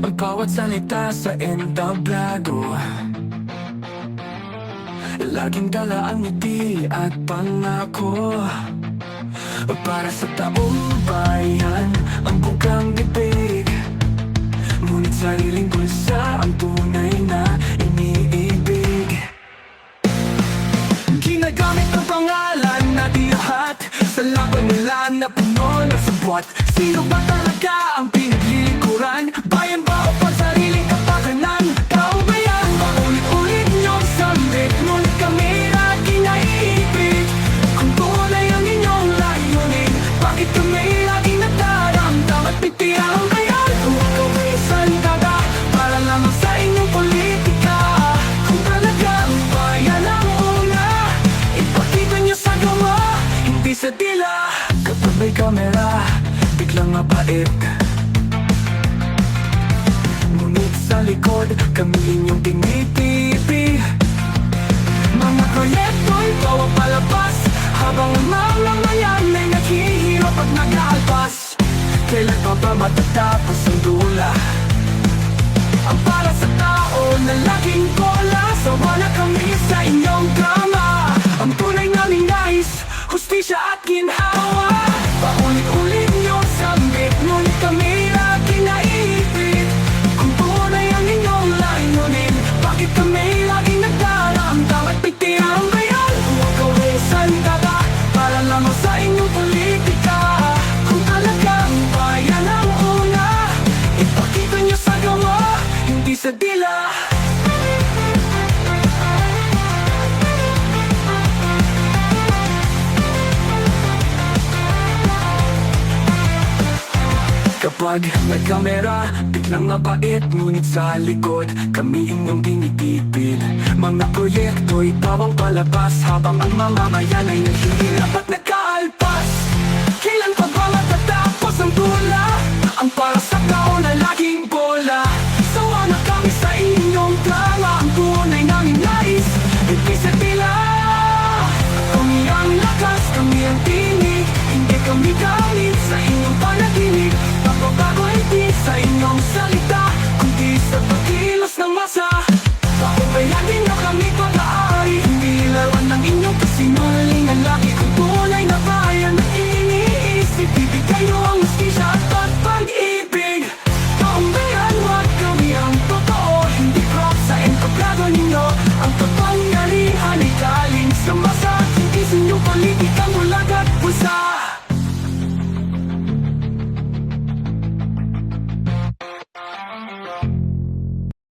Ang bawat salita sa entablado Laging dala ang ngiti at pangako. Para sa taong bayan Ang bukang bibig Ngunit sariling bulsa Ang tunay na iniibig. Ginagamit ang pangalan na di lahat. Sa laban nila na puno na sabwat. Sino ba talaga Biglang mabait Ngunit sa likod Kami inyong tinitipi. Mga proyekto'y bawang palabas Habang ang mga mayan ay naghihirap at nag-aalpas. Kailan pa ba matatapos Pag may kamera, biglang mabait Ngunit sa likod, kami inyong dinitipid Mga proyekto'y tawang palabas Habang ang mamamayan ay naghihirap at nagkaalpas Kailan pa ba matatapos ang tula? Ang para sa kao na laging bola. Sawa na kami sa inyong drama Ang tunay namin nais, ibig sa pila Kami ang lakas, kami ang tila